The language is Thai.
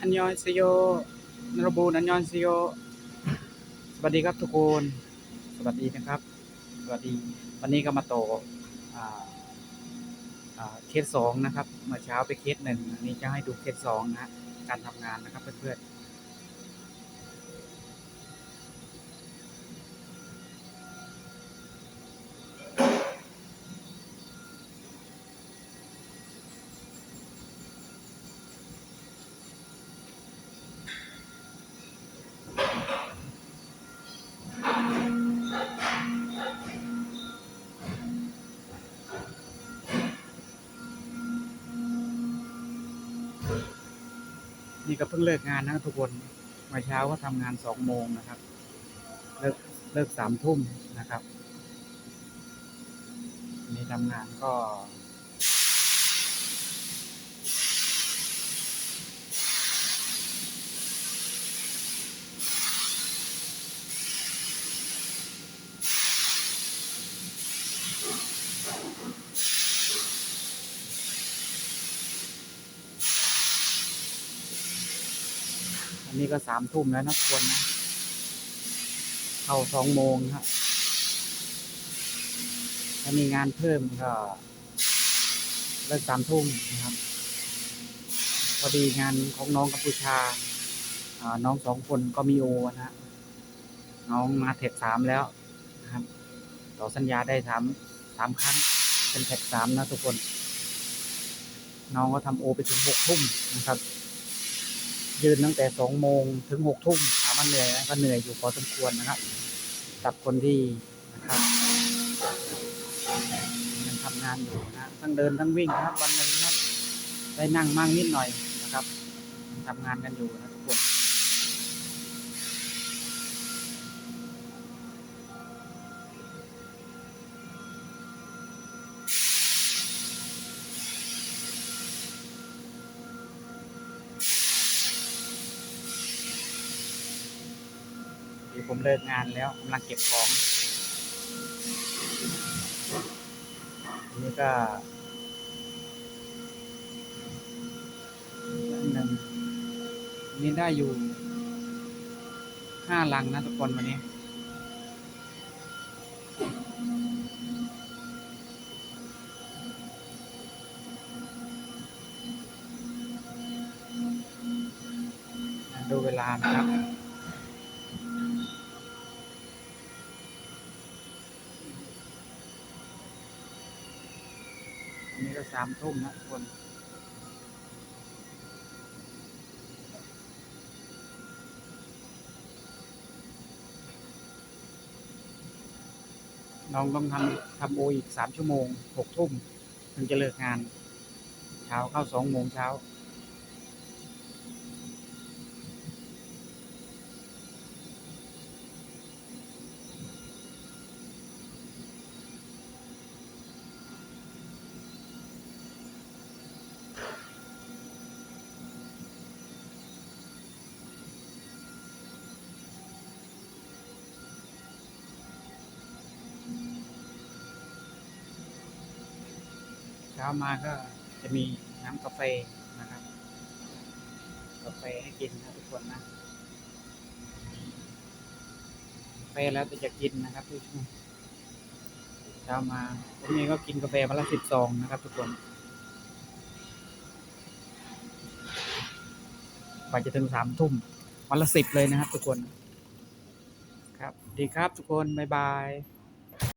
อันยอนซิโยนรบูนอันยอนซิโย สวัสดีครับทุกคน สวัสดีนะครับ สวัสดี วันนี้ก็มาต่ออเคสสองนะครับ เมื่อเช้าไปเคสหนึ่งอันนี้จะให้ดูเคสสองนะ การทำงานนะครับเพื่อนๆ นี่ก็เพิ่งเลิกงานนะทุกคนมาเช้าก็ทำงานสองโมงนะครับ เลิกเลิกสามทุ่มนะครับ นี่ทำงานก็ อันนี้ก็สามทุ่มแล้วนะทุกคนนะ เข้าสองโมงครับถ้ามีงานเพิ่มก็เลิกสามทุ่มนะครับ พอดีงานของน้องกัมพูชาอ่าน้องสองคนก็มีโอนะฮะน้องมาเทคสามแล้วนะครับ ต่อสัญญาได้สามสามครั้ง เป็นเทคสามนะทุกคน น้องก็ทำโอไปถึงหกทุ่มนะครับ ยืนตั้งแต่สองโมงถึงหกทุ่มถามว่าเหนื่อยไหมก็เหนื่อยอยู่พอสมควรนะครับกับคนที่นะครับยังทำงานอยู่นะทั้งเดินทั้งวิ่งนะครับวันหนึ่งนะครับได้นั่งมั่งนิดหน่อยนะครับทำงานกันอยู่นะ ทุกคนเดี๋ยวผมเลิกงานแล้วกำลังเก็บของอันนี่ก็อันหนึ่งนนี่ได้อยู่ห้าลังนะทุกคนวันนี้ดูเวลานะครับ อันนี้ก็ สามทุ่มนะทุกคนน้องต้องทำทำโออีกสามชั่วโมงหกทุ่มถึงจะเลิกงาน เช้าเข้าสองโมงเช้า ช้ามาก็จะมีน้ำกาแฟนะครับ กาแฟให้กินนะทุกคนนะกาแฟแล้วแต่จะกินนะครับทุกคนเช้ามาผมเองก็กินกาแฟมาละสิบซองนะครับ ทุกคนกว่าจะถึงสามทุ่มวันละสิบเลยนะครับ ทุกคน ครับ ดีครับทุกคน บ๊ายบาย